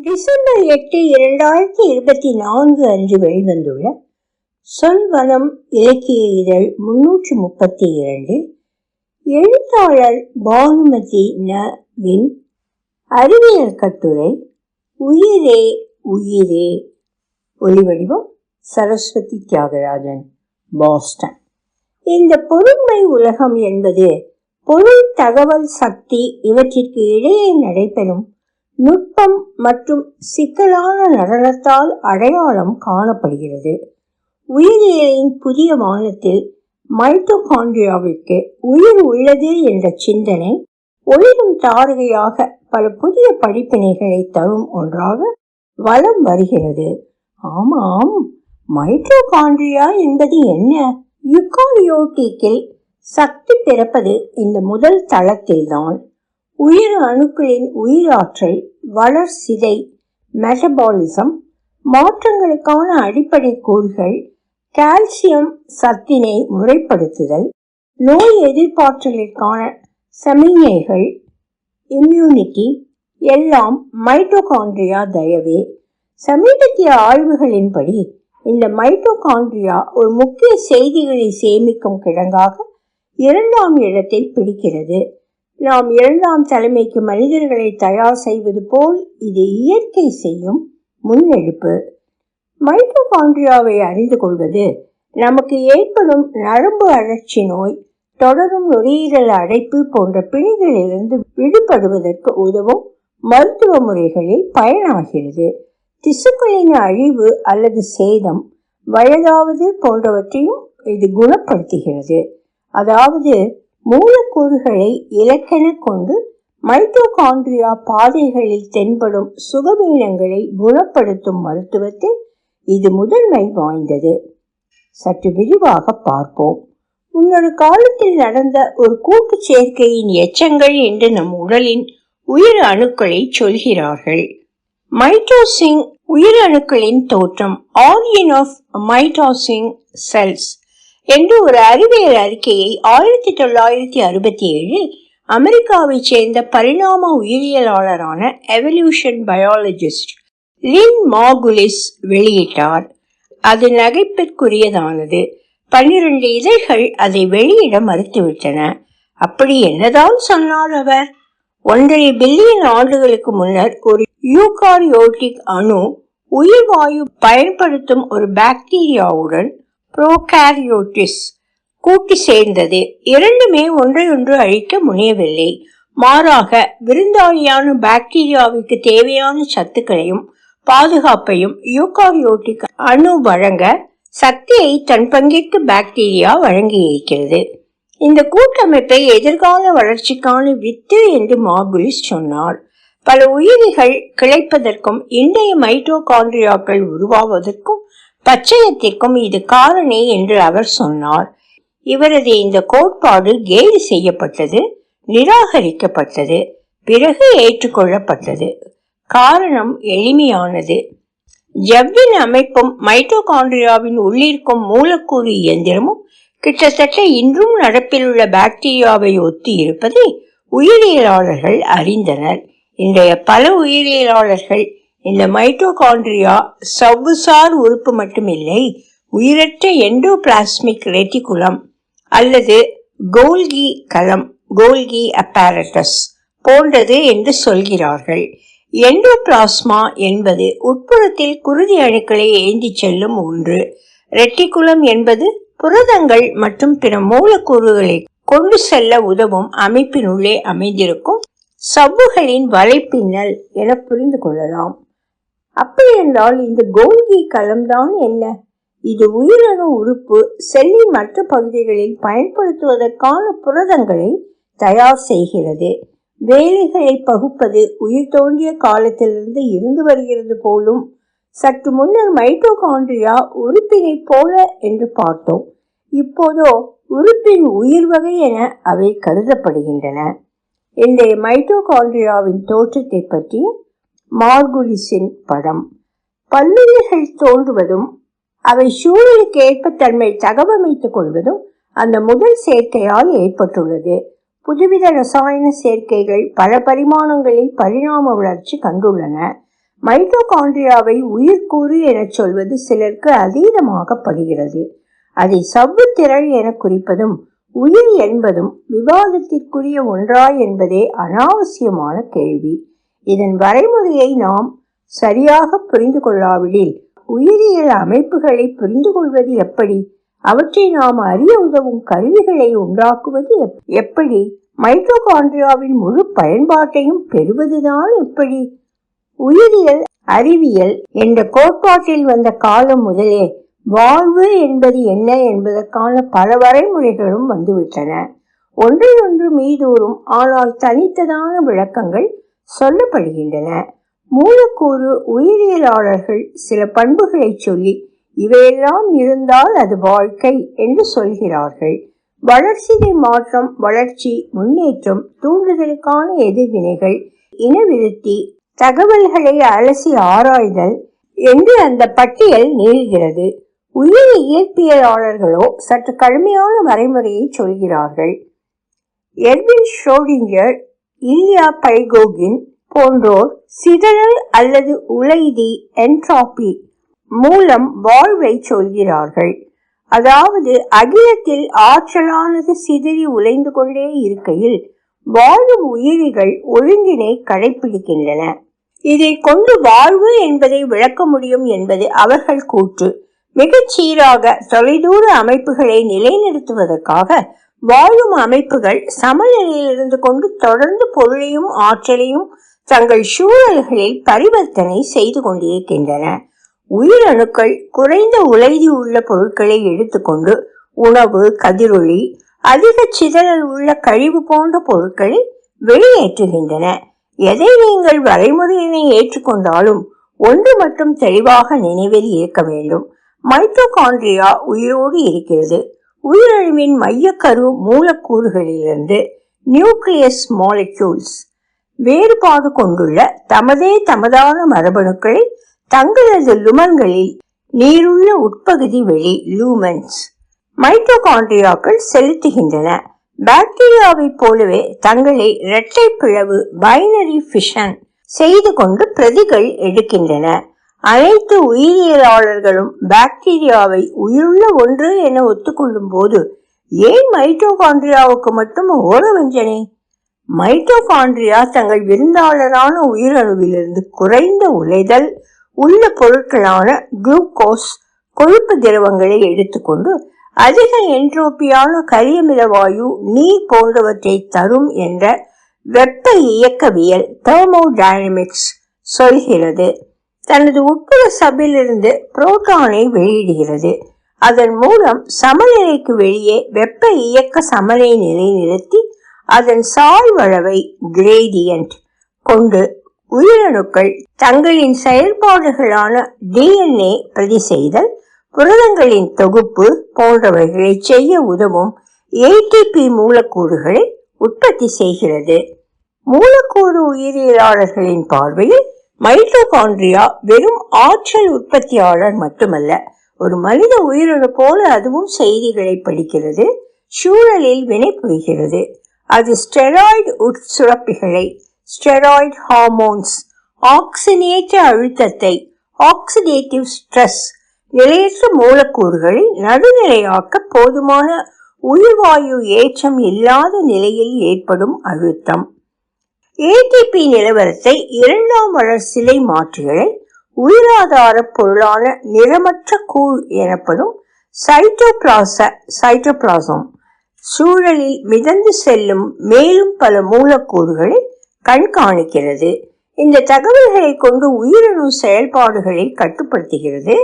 December எட்டு இரண்டாயிரத்தி இருபத்தி நான்கு அன்று வெளிவந்துள்ள சொல்வனம் இலக்கிய இதழ் முன்னூற்று முப்பத்தி இரண்டு. எழுத்தாளர் பானுமதி ந வின் அறிவியல் கட்டுரை உயிரே உயிரே ஒலிவடிவம் சரஸ்வதி தியாகராஜன் பாஸ்டன். இந்த பொருண்மை உலகம் என்பது பொருள் தகவல் சக்தி இவற்றிற்கு இடையே நடைபெறும் நுட்பம் மற்றும் சிக்கலான நடனத்தால் அடையாளம் காணப்படுகிறது. உயிரியலின் புதிய வானத்தில் மைட்டோகாண்ட்ரியாவிற்கு உயிர் உள்ளது என்ற சிந்தனை ஒளிரும் தாரகையாக பல புதிய படிப்பினைகளை தரும் ஒன்றாக வலம் வருகிறது. ஆமாம் மைட்டோகாண்ட்ரியா என்பது என்ன? யுகாரியோட்டிக்கில் சக்தி பிறப்பது இந்த முதல் தளத்தில்தான். உயிர் அணுக்களின் உயிராற்றல் வளர்சிதை மெட்டபாலிசம் மாற்றங்களுக்கான அடிப்படை கூறுகள் கால்சியம் சத்தினை முறைப்படுத்துதல் நோய் எதிர்ப்பாற்றலுக்கான சமிஞைகள் இம்யூனிட்டி எல்லாம் மைட்டோகாண்ட்ரியா தயவே. சமீபத்திய ஆய்வுகளின்படி இந்த மைட்டோகாண்ட்ரியா ஒரு முக்கிய செய்திகளை சேமிக்கும் கிடங்காக இரண்டாம் இடத்தை பிடிக்கிறது. நாம் இரண்டாம் தலைமைக்கு மனிதர்களை தயார் செய்வது போல் இது இயற்கை செய்யும் முன்னெடுப்பு. மைட்டோகாண்ட்ரியாவை அறிந்து கொள்வது நமக்கு ஏற்படும் நரம்பு அழற்சி நோய் தொடரும் நுரையீரல் அடைப்பு போன்ற பிணிகளிலிருந்து விடுபடுவதற்கு உதவும் மருத்துவ முறைகளில் பயனாகிறது. திசுக்களின் அழிவு அல்லது சேதம் வயதாவது போன்றவற்றையும் இது குணப்படுத்துகிறது. அதாவது மூலக்கூறுகளை இலக்கென கொண்டு மைட்டோகாண்ட்ரியா பாதைகளில் தென்படும் சுகவீனங்களை குணப்படுத்தும் மருத்துவத்தில் இது முதன்மை வாய்ந்தது. சற்று விரிவாக பார்ப்போம். முன்னொரு காலத்தில் நடந்த ஒரு கூட்டு சேர்க்கையின் எச்சங்கள் என்று நம் உடலின் உயிர் அணுக்களை சொல்கிறார்கள். மைட்டோசிங் உயிரணுக்களின் தோற்றம் ஆரியன் ஆஃப் மைட்டோசிங் செல்ஸ். என்று ஒரு அறிவியல் அறிக்கையை ஆயிரத்தி தொள்ளாயிரத்தி அறுபத்தி ஏழில் அமெரிக்காவைச் சேர்ந்த பரிணாம உயிரியலாளரான எவல்யூஷன் பயாலஜிஸ்ட் லின் மாகுலிஸ் வெளியிட்டார். அது நகைப்பிற்குரியதானது. பன்னிரண்டு இதழ்கள் அதை வெளியிட மறுத்துவிட்டன. அப்படி என்னதான் சொன்னார் அவர்? ஒன்றரை பில்லியன் ஆண்டுகளுக்கு முன்னர் ஒரு யூகாரியோட்டிக் அணு உயிர் வாயு பயன்படுத்தும் ஒரு பாக்டீரியாவுடன் புரோகாரியோட்டிஸ் கூட்டி சேர்ந்தது. இரண்டுமே ஒன்றையொன்று அழிக்க முனையவில்லை மாறாக விருந்தாளியான பாக்டீரியாவிற்கு தேவையான சத்துக்களையும் பாதுகாப்பையும் யூகாரியோட்டிக் அணு வழங்க சக்தியை தன் பங்கிற்கு பாக்டீரியா வழங்கியிருக்கிறது. இந்த கூட்டமைப்பை எதிர்கால வளர்ச்சிக்கான வித்து என்று மார்குலிஸ் சொன்னார். பல உயிரிகள் கிளைப்பதற்கும் இன்றைய மைட்டோகாண்ட்ரியாக்கள் உருவாவதற்கும் பச்சையத்திற்கும் இது காரணி என்று அவர் சொன்னார். இவரது இந்த கோட்பாடு கேலி செய்யப்பட்டது நிராகரிக்கப்பட்டது பிறகு ஏற்றுக்கொள்ளப்பட்டது. காரணம் எளிமையானது. ஜவ்வின் அமைப்பும் மைட்டோகாண்ட்ரியாவின் உள்ளிருக்கும் மூலக்கூறு இயந்திரமும் கிட்டத்தட்ட இன்றும் நடப்பில் உள்ள பாக்டீரியாவை ஒத்து இருப்பதை உயிரியலாளர்கள் அறிந்தனர். இன்றைய பல உயிரியலாளர்கள் இந்த மைட்டோகாண்ட்ரியா சவ்வுசார் உறுப்பு மட்டுமில்லை உயிரற்ற எண்டோபிளாஸ்மிக் ரெட்டிகுலம் அல்லது கோல்கி கலம் கோல்கி அப்பாரட்டஸ் போன்றது என்று சொல்கிறார்கள். எண்டோபிளாஸ்மா என்பது உட்புறத்தில் குருதி அணுக்களை ஏந்தி செல்லும் ஒன்று. ரெட்டிகுலம் என்பது புரதங்கள் மற்றும் பிற மூலக்கூறுகளை கொண்டு செல்ல உதவும் அமைப்பினுள்ளே அமைந்திருக்கும் சவ்வுகளின் வலைப்பின்னல் என புரிந்து கொள்ளலாம். அப்படியென்றால் இந்த கோல்கி களம்தான் என்ன? இது உயிரணு உறுப்பு செல்லின் மற்ற பகுதிகளில் பயன்படுத்துவதற்கான புரதங்களை தயார் செய்கிறது. வேலைகளை பகுப்பது உயிர் தோன்றிய காலத்திலிருந்து இருந்து வருகிறது போலும் சற்று முன்னர் மைட்டோகாண்ட்ரியா உறுப்பினை போல என்று பார்த்தோம். இப்போதோ உறுப்பின் உயிர் வகை என அவை கருதப்படுகின்றன. இன்றைய மைட்டோகாண்ட்ரியாவின் தோற்றத்தை பற்றி மார்குலிஸின் படம். பல்லுயிர்கள் தோன்றுவதும் அவை சூழலுக்கு ஏற்ப தன்மை தகவமைத்துக் கொள்வதும் அந்த முதல் சேர்க்கையால் ஏற்பட்டுள்ளது. புதுவித ரசாயன சேர்க்கைகள் பல பரிமாணங்களில் பரிணாம வளர்ச்சி கண்டுள்ளன. மைட்டோகாண்ட்ரியாவை உயிர்க்கூறு எனச் சொல்வது சிலருக்கு அதீதமாக படுகிறது. அதை சவ்வுத்திரள் என குறிப்பதும் உயிர் என்பதும் விவாதத்திற்குரிய ஒன்றா என்பதே அனாவசியமான கேள்வி. இதன் வரைமுறையை நாம் சரியாக புரிந்து கொள்ளாவிடில் உயிரியல் அமைப்புகளை புரிந்து கொள்வது எப்படி? அவற்றை நாம் அறிய உதவும் கருவிகளை உண்டாக்குவது எப்படி? மைட்டோகாண்ட்ரியாவின் முழு பயன்பாட்டையும் பெறுவதுதான் எப்படி? உயிரியல் அறிவியல் என்ற கோட்பாட்டில் வந்த காலம் முதலே வாழ்வு என்பது என்ன என்பதற்கான பல வரைமுறைகளும் வந்துவிட்டன. ஒன்றையொன்று மீதூறும் ஆனால் தனித்ததான விளக்கங்கள் சொல்லப்படுகின்றன. மூலக்கூறு உயிரியலாளர்கள் சில பண்புகளை சொல்லி இவையெல்லாம் இருந்தால் அது வாழ்க்கை என்று சொல்கிறார்கள். வளர்சிதை மாற்றம் வளர்ச்சி முன்னேற்றம் தூண்டுதலுக்கான எதிர்வினைகள் இனவிருத்தி தகவல்களை அலசி ஆராய்தல் என்று அந்த பட்டியல் நீள்கிறது. உயிர் இயற்பியலாளர்களோ சற்று கடுமையான வரைமுறையை சொல்கிறார்கள். எர்வின் ஷ்ரோடிங்கர் இல்யா பைகோகின் போன்றோர் சிதறல் அல்லது உலைதி என்ட்ராபி மூலம் வாழ்வை சொல்கிறார்கள். அதாவது அகிலத்தில் ஆற்றலானது சிதறி உலைந்து கொண்டே இருக்கையில் வாழும் உயிரிகள் ஒழுங்கினை கடைபிடிக்கின்றன இதை கொண்டு வாழ்வு என்பதை விளக்க முடியும் என்பது அவர்கள் கூற்று. மிகச் சீராக தொலைதூர அமைப்புகளை நிலைநிறுத்துவதற்காக வாழும் அமைப்புகள் சமநிலையிலிருந்து கொண்டு தொடர்ந்து பொருளையும் ஆற்றலையும் தங்கள் சூழல்களில் பரிவர்த்தனை செய்து கொண்டிருக்கின்றன. உயிரணுக்கள் குறைந்த உலைதி உள்ள பொருட்களை எடுத்துக்கொண்டு உணவு கதிரொளி அதிக சிதறல் உள்ள கழிவு போன்ற பொருட்களை வெளியேற்றுகின்றன. எதை நீங்கள் வரைமுறையினை ஏற்றுக்கொண்டாலும் ஒன்று மட்டும் தெளிவாக நினைவில் இருக்க வேண்டும். மைட்டோகாண்ட்ரியா உயிரோடு இருக்கிறது. உயிரணுவின் மையக்கரு மூலக்கூறுகளிலிருந்து நியூக்ளியஸ் மாலிக்யூல்ஸ் வேறுபாடு கொண்டுள்ள தமதே தமதான மரபணுக்களை தங்களது லுமன்களில் நீருள்ள உட்பகுதி வெளி லூமன்ஸ் மைட்டோகாண்ட்ரியாக்கள் செலுத்துகின்றன. பாக்டீரியாவைப் போலவே தங்களை இரட்டை பிளவு பைனரி ஃபிஷன் செய்து கொண்டு பிரதிகள் எடுக்கின்றன. அனைத்து உயிரியலாளர்களும் பாக்டீரியாவை உயிருள்ள ஒன்று என ஒத்துக்கொள்ளும் போது ஏன் மைட்டோகாண்ட்ரியாவுக்கு மட்டும் ஓரவஞ்சனை மைட்டோகாண்ட்ரியா தங்கள் விருந்தாளரான உயிரணுவிலிருந்து குறைந்த உலைதல் உள்ள பொருட்களான குளுக்கோஸ் கொழுப்பு திரவங்களை எடுத்துக்கொண்டு அதிக என்ட்ரோப்பியான கரியமில வாயு நீர் போன்றவற்றை தரும் என்ற வெப்ப இயக்கவியல் தெர்மோடைனமிக்ஸ் சொல்கிறது. தனது உட்புற சபிலிருந்து புரோட்டானை வெளியிடுகிறது. அதன் மூலம் சமநிலைக்கு வெளியே வெப்ப இயக்க சமநிலை நிலைநிறுத்தி அதன் சாய்வளவை கிரேடியன்ட் கொண்டு உயிரணுக்கள் தங்களின் செயல்பாடுகளான டிஎன்ஏ பிரதி செய்தல் புரதங்களின் தொகுப்பு போன்றவைகளை செய்ய உதவும் ஏடிபி மூலக்கூறுகளை உற்பத்தி செய்கிறது. மூலக்கூறு உயிரியலாளர்களின் பார்வையில் மைட்டோகாண்ட்ரியா வெறும் ஆற்றல் உற்பத்தியாளர் மட்டுமல்ல ஒரு மனித உயிரோடு போல அதுவும் செய்திகளை படிக்கிறது சூழலில் வினைபுரிகிறது. அது ஸ்டெராய்டு உட்சுரப்பிகளை ஸ்டெராய்டு ஹார்மோன்ஸ் ஆக்சினேற்ற அழுத்தத்தை ஆக்சிடேட்டிவ் ஸ்ட்ரெஸ் நிலையற்ற மூலக்கூறுகளை நடுநிலையாக்க போதுமான உயிர்வாயு ஏற்றம் இல்லாத நிலையில் ஏற்படும் அழுத்தம். ஏடிபி நிலவரத்தை இரண்டாம் வளர்சிதை மாற்றுகளை உயிராதார பொருளான நிறமற்ற கூழ் எனப்படும் சைட்டோபிளாச சைட்டோபிளாசம் சூழலில் மிதந்து செல்லும் மேலும் பல மூலக்கூறுகளை கண்காணிக்கிறது. இந்த தகவல்களை கொண்டு உயிரணு செயல்பாடுகளை கட்டுப்படுத்துகிறது.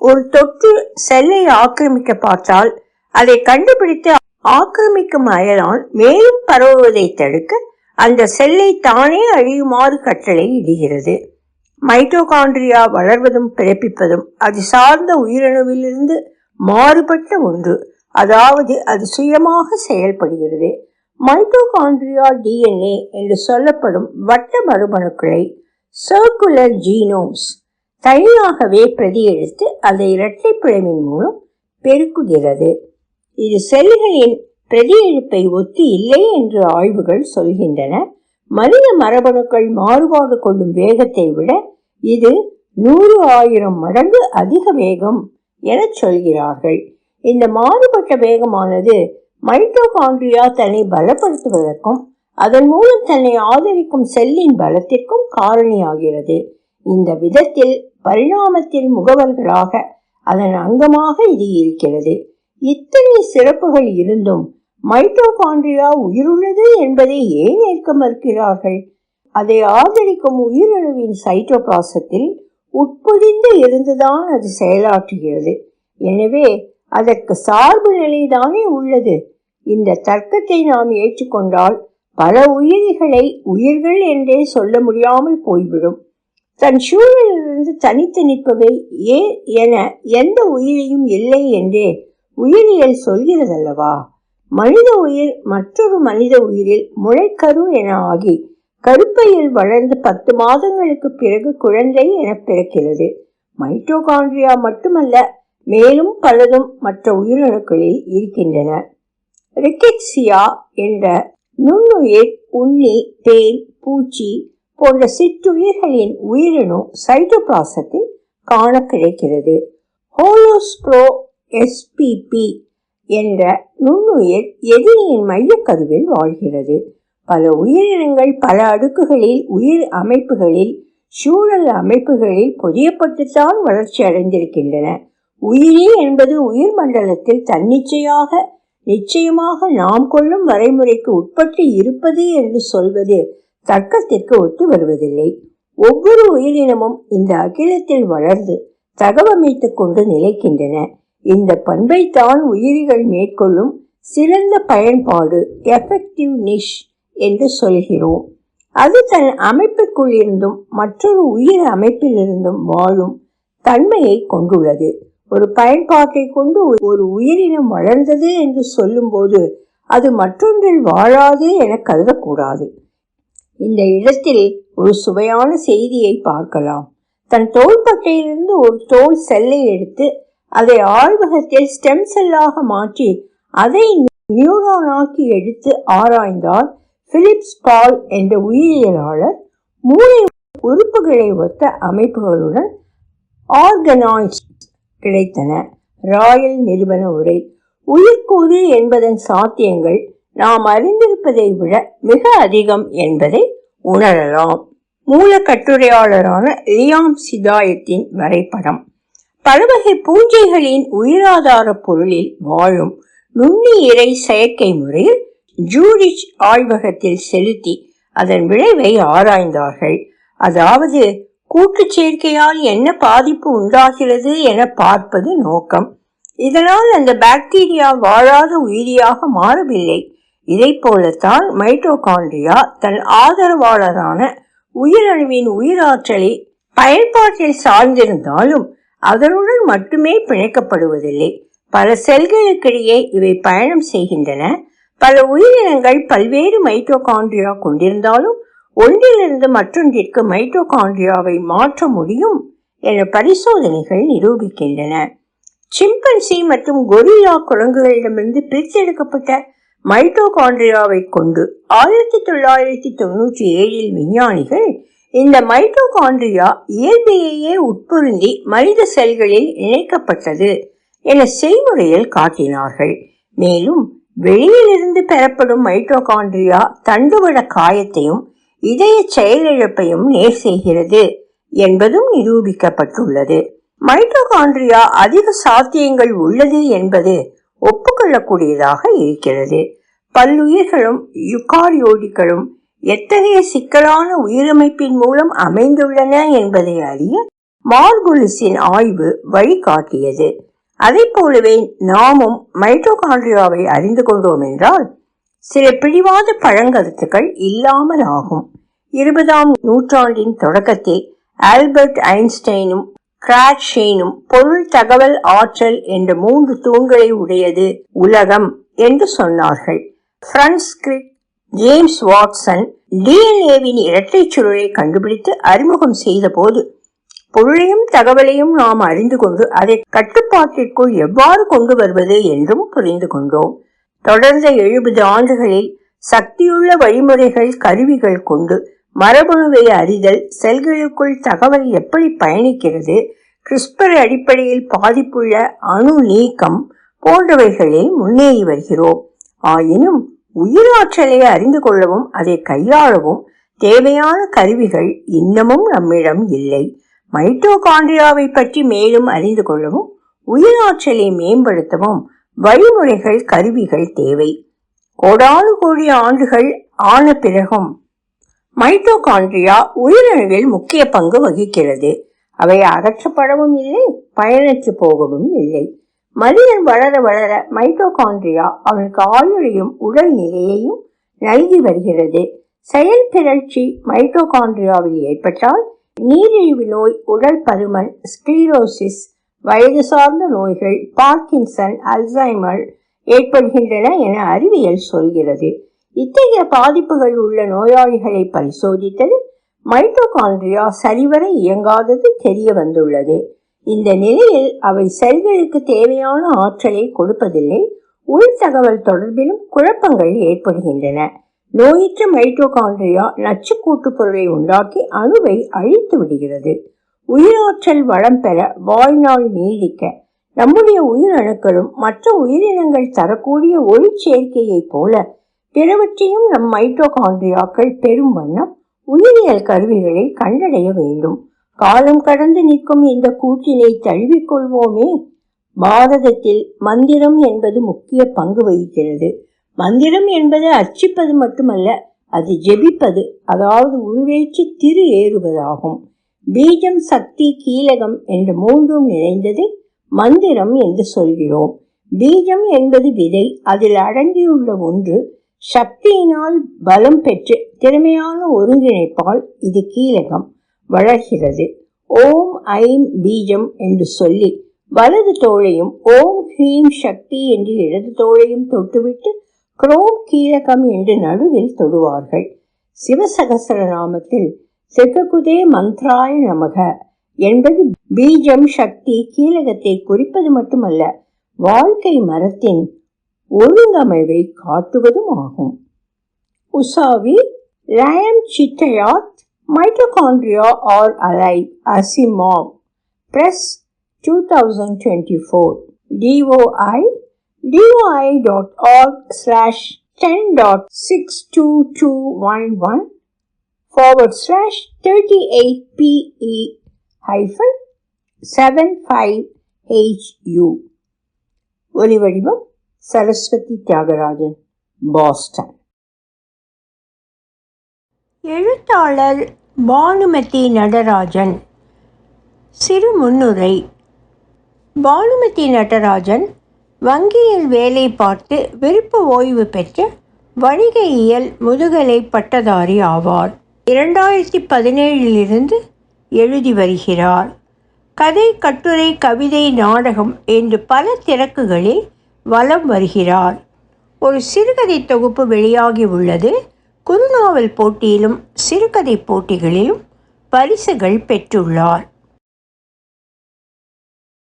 ஒரு தொற்று செல்லை ஆக்கிரமிக்க பார்த்தால் அதை கண்டுபிடித்து ஆக்கிரமிக்கும் அயலால் மேலும் பரவுவதை தடுக்க அந்த செல்லை தானே அழியுமாறு கட்டளை இடுகிறது. மைட்டோகாண்ட்ரியா வளர்வதும் பிறப்பிப்பதும் அது சார்ந்த உயிரணுவிலிருந்து மாறுபட்ட ஒன்று. அதாவது அது சுயமாக செயல்படுகிறது. மைட்டோகாண்ட்ரியா டிஎன்ஏ என்று சொல்லப்படும் வட்ட மரபணுக்களை சர்க்குலர் ஜீனோம்ஸ் தனியாகவே பிரதியெடுத்து அதை இரட்டை பிழைவின் மூலம் பெருக்குகிறது. இது செல்களின் பிரதியெழுப்பை ஒத்து இல்லை என்று ஆய்வுகள் சொல்கின்றன. மனித மரபணுக்கள் மாறுபாடு கொள்ளும் வேகத்தை விட இது நூறு ஆயிரம் மடங்கு அதிக வேகம் என சொல்கிறார்கள். இந்த மாறுபட்ட வேகமானது மைட்டோகாண்ட்ரியா தன்னை பலப்படுத்துவதற்கும் அதன் மூலம் தன்னை ஆதரிக்கும் செல்லின் பலத்திற்கும் காரணியாகிறது. இந்த விதத்தில் பரிணாமத்தில் முகவர்களாக அதன் அங்கமாக இது இருக்கிறது. இத்தனை சிறப்புகள் இருந்தும் மைட்டோகாண்ட்ரியா உயிருள்ளது என்பதை ஏன் ஏற்க மறுக்கிறார்கள்? அதை ஆதரிக்கும் உயிரணுவின் சைட்டோபிளாசத்தில் உட்பொதிந்து இருந்துதான் அது செயலாற்றுகிறது. எனவே அதற்கு சார்பு நிலைதானே உள்ளது. இந்த தர்க்கத்தை நாம் ஏற்றுக்கொண்டால் பல உயிரிகளை உயிர்கள் என்றே சொல்ல முடியாமல் போய்விடும். தன் சூழலிலிருந்து தனித்து நிற்பவை ஏ என எந்த உயிரியும் இல்லை என்றே உயிரியல் சொல்கிறதல்லவா? மனித உயிர் மற்றொரு மனித உயிரில் முளைக்கரு என ஆகி கருப்பையில் வளர்ந்து பத்து மாதங்களுக்கு பிறகு குழந்தை என பிறக்கிறது. மைட்டோகாண்ட்ரியா மட்டுமல்ல மேலும் பலதும் மற்ற உயிரணுக்களில் இருக்கின்றன ரிக்கெட்சியா என்ற நுண்ணுயிர் உண்ணி தேன் பூச்சி போன்ற சிற்றுயிர்களின் உயிரணு சைட்டோபிளாசத்தில் காண கிடைக்கிறது. ஹோலோஸ்ப்ரோ எஸ்பிபி என்ற நுண்ணுயிர் எதிரியின் மையக்கருவில் வாழ்கிறது. பல உயிரினங்கள் பல அடுக்குகளில் உயிர் அமைப்புகளில் சூழல் அமைப்புகளில் பொதியப்பட்டுத்தான் வளர்ச்சி அடைந்திருக்கின்றன. உயிரி என்பது உயிர் மண்டலத்தில் தன்னிச்சையாக நிச்சயமாக நாம் கொள்ளும் வரைமுறைக்கு உட்பட்டு இருப்பது என்று சொல்வது தர்க்கத்திற்கு ஒத்து வருவதில்லை. ஒவ்வொரு உயிரினமும் இந்த அகிலத்தில் வளர்ந்து தகவமைத்துக் கொண்டு நிலைக்கின்றன. இந்த பண்பைத்தான் உயிரிகள் மேற்கொள்ளும் சிறந்த பயன்பாடு எஃபெக்டிவ் நிஷ் என்று சொல்கிறோம். அது தன் அமைப்புக்குள் இருந்தும் மற்றொரு உயிர் அமைப்பிலிருந்தும் வாழும் தன்மையை கொண்டுள்ளது. ஒரு பயன்பாட்டை கொண்டு ஒரு உயிரினம் வளர்ந்தது என்று சொல்லும்போது அது மற்றொன்றில் வாழாது என கருதக்கூடாது. இந்த இடத்தில் ஒரு சுவையான செய்தியை பார்க்கலாம். தன் தோள்பட்டையிலிருந்து ஒரு தோல் செல்லை எடுத்து அதை ஆழ்வகத்தில் ஸ்டெம் செல்லாக மாற்றி அதை நியூரானாக்கி எடுத்து ஆராய்ந்தார் பிலிப்ஸ் பால் என்ற உயிரியலாளர் மூளை உறுப்புகளை ஒத்த அமைப்புகளுடன் ஆர்கனாய்ஸ் கிடைத்தன. ராயல் நிறுவன உரை. உயிர்கூறு என்பதன் சாத்தியங்கள் நாம் அறிந்திருப்பதை விட மிக அதிகம் என்பதை உணரலாம். மூல கட்டுரையாளரான லியாம் சிதாயத்தின் வரைபடம். பலவகை பூஞ்சைகளின் உயிராதார பொருளில் வாழும் நுண்ணியிரை செயற்கை முறையில் ஜூரிச் ஆய்வகத்தில் செலுத்தி அதன் விளைவை ஆராய்ந்தார்கள். அதாவது கூட்டு சேர்க்கையால் என்ன பாதிப்பு உண்டாகிறது என பார்ப்பது நோக்கம். இதனால் அந்த பாக்டீரியா வாழாத உயிரியாக மாறவில்லை. இதை போலத்தான் மைட்டோகாண்ட்ரியா தன் ஆதரவாளரான உயிரணுவின் உயிராற்றலை பயன்பாட்டில் சார்ந்திருந்தாலும் அதனுடன் மட்டுமே பிணைக்கப்படுவதில்லை. பல செல்களுக்கிடையே இவை பயணம் செய்கின்றன. பல உயிரினங்கள் பல்வேறு மைட்டோகாண்ட்ரியா கொண்டிருந்தாலும் ஒன்றிலிருந்து மற்றொன்றிற்கு மைட்டோகாண்ட்ரியாவை மாற்ற முடியும் என பரிசோதனைகள் நிரூபிக்கின்றன. சிம்பன்சி மற்றும் கொரில்லா குரங்குகளிடமிருந்து பிரித்தெடுக்கப்பட்ட மைட்டோகாண்ட்ரியாவை கொண்டு ஆயிரத்தி தொள்ளாயிரத்தி தொண்ணூற்றி ஏழில் விஞ்ஞானிகள் இந்த மைட்டோகாண்ட்ரியா இயற்கையையே உட்பொருந்தி மனித செல்களில் இணைக்கப்பட்டது என செய்முறையில் காட்டினார்கள். மேலும் வெளியிலிருந்து பெறப்படும் மைட்டோகாண்ட்ரியா தண்டுவட காயத்தையும் இதய செயலிழப்பையும் நேர் செய்கிறது என்பதும் நிரூபிக்கப்பட்டுள்ளது. மைட்டோகாண்ட்ரியா அதிக சாத்தியங்கள் உள்ளது என்பது ஒப்புக்கொள்ளக்கூடியதாக இருக்கிறது. பல்லுயிர்களும் யுகாரியோடிகளும் எத்தகைய சிக்கலான உயிரமைப்பின் மூலம் அமைந்துள்ளன என்பதை அறிய மார்குலிஸின் ஆய்வு வழிகாட்டியது. அதை போலவே நாமும் மைட்டோகாண்ட்ரியாவை அறிந்து கொண்டோம் என்றால் சில பிடிவாத பழங்கருத்துக்கள் இல்லாமல் ஆகும். இருபதாம் நூற்றாண்டின் தொடக்கத்தில் ஆல்பர்ட் ஐன்ஸ்டைனும் கிராட்ஷேனும் பொருள் தகவல் ஆற்றல் என்ற மூன்று தூண்களை உடையது உலகம் என்று சொன்னார்கள். பிரான்ஸ்கிரிட் ஜேம்ஸ் வாட்சன் டிஎன்ஏவின் இரட்டை சுருளை கண்டுபிடித்து அறிமுகம் செய்த போது பொருளையும் தகவலையும் நாம் அறிந்து கொண்டு அதை கட்டுப்பாட்டிற்குள் எவ்வாறு கொண்டு வருவது என்றும் புரிந்து கொண்டோம். தொடர்ந்த எழுபது ஆண்டுகளில் சக்தியுள்ள வழிமுறைகள் கருவிகள் கொண்டு மரபணுவை அறிதல் செல்களுக்குள் தகவல் எப்படி பயணிக்கிறது கிறிஸ்பர் அடிப்படையில் பாதிப்புள்ள அணு நீக்கம் போன்றவைகளில் முன்னேறி வருகிறோம். ஆயினும் உயிராற்றலை அறிந்து கொள்ளவும் அதை கையாளவும் தேவையான கருவிகள் இன்னமும் நம்மிடம் இல்லை. மைட்டோகாண்ட்ரியாவை பற்றி மேலும் அறிந்து கொள்ளவும் உயிராற்றலை மேம்படுத்தவும் வழிமுறைகள் கருவிகள் தேவை. கோடானு கோடி ஆண்டுகள் ஆன பிறகும் மைட்டோகாண்ட்ரியா உயிரணுவில் முக்கிய பங்கு வகிக்கிறது. அவை அகற்றப்படவும் இல்லை பயனற்று போகவும் இல்லை. மனிதன் வளர வளர மைட்டோகாண்ட்ரியா அவனுக்கு ஆயுளையும் உடல் நிலையையும் நல்கி வருகிறது. செயல் பிறழ்ச்சி மைட்டோகாண்ட்ரியாவில் ஏற்பட்டால் நீரிழிவு நோய் உடல் பருமன் ஸ்க்ளீரோசிஸ் வயது சார்ந்த நோய்கள் பார்க்கின்சன் அல்சைமர் ஏற்படுகின்றன என அறிவியல் சொல்கிறது. இத்தகைய பாதிப்புகள் உள்ள நோயாளிகளை பரிசோதித்தது மைட்டோகாண்ட்ரியா சரிவர இயங்காதது தெரிய வந்துள்ளது. இந்த நிலையில் அவை செல்களுக்கு தேவையான ஆற்றலை கொடுப்பதில்லை. உள் தகவல் தொடர்பிலும் குழப்பங்கள் ஏற்படுகின்றன. நோயற்ற மைட்டோகாண்ட்ரியா நச்சு பொருளை உண்டாக்கி அணுவை அழித்து விடுகிறது. உயிராற்றல் வளம் பெற வாழ்நாள் நீடிக்க நம்முடைய உயிரணுக்களும் மற்ற உயிரினங்கள் தரக்கூடிய ஒளி சேர்க்கையைப் போல பிறவற்றையும் நம் மைட்டோகாண்ட்ரியாக்கள் பெரும் வண்ணம் உயிரியல் கருவிகளை கண்டடைய வேண்டும். காலம் கடந்து நிற்கும் இந்த கூட்டினை தழுவிக்கொள்வோமே பாரதத்தில் மந்திரம் என்பது முக்கிய பங்கு வகிக்கிறது. மந்திரம் என்பது அர்ச்சிப்பது மட்டுமல்ல அது ஜெபிப்பது அதாவது உருவேற்றி திரு ஏறுவதாகும். பீஜம் சக்தி கீழகம் என்ற மூன்றும் நிறைந்தது மந்திரம் என்று சொல்கிறோம். பீஜம் என்பது விதை அதில் அடங்கியுள்ள ஒன்று சக்தியினால் பலம் பெற்று திறமையான ஒருங்கிணைப்பால் இது கீழகம் வளர்கிறது. ஓம் ஐம் பீஜம் என்று சொல்லி வலது தோழையும் ஓம் ஹ்ரீம் சக்தி என்று இடது தோழையும் தொட்டுவிட்டு குரோம் கீழகம் என்று நடுவில் தொடுவார்கள். சிவசகசர நாமத்தில் செக்ககுதே மந்த்ராய நமக என்பது பீஜம் சக்தி கீழகத்தை குறிப்பது மட்டுமல்ல வாழ்க்கை மரத்தின் ஒழுங்கமைவை காட்டுவதும் ஆகும். உசாவி லயம் சிட்டையாத் Mitochondria are alive. Asimov. Press 2024. DOI doi.org slash 10.62211 forward slash 38PE hyphen 75HU ஒலிவடிவம் சரஸ்வதி தியாகராஜன் பாஸ்டன் எழுத்தாளர் பானுமதி நடராஜன். சிறு முன்னுரை. பானுமதி நடராஜன் வங்கியில் வேலை பார்த்து விருப்ப ஓய்வு பெற்ற வணிகையியல் முதுகலை பட்டதாரி ஆவார். இரண்டாயிரத்தி பதினேழிலிருந்து எழுதி வருகிறார். கதை கட்டுரை கவிதை நாடகம் என்று பல திறக்குகளில் வலம் வருகிறார். ஒரு சிறுகதை தொகுப்பு வெளியாகி உள்ளது. குறுநாவல் போட்டியிலும் சிறுகதை போட்டிகளிலும் பரிசுகள் பெற்றுள்ளார்.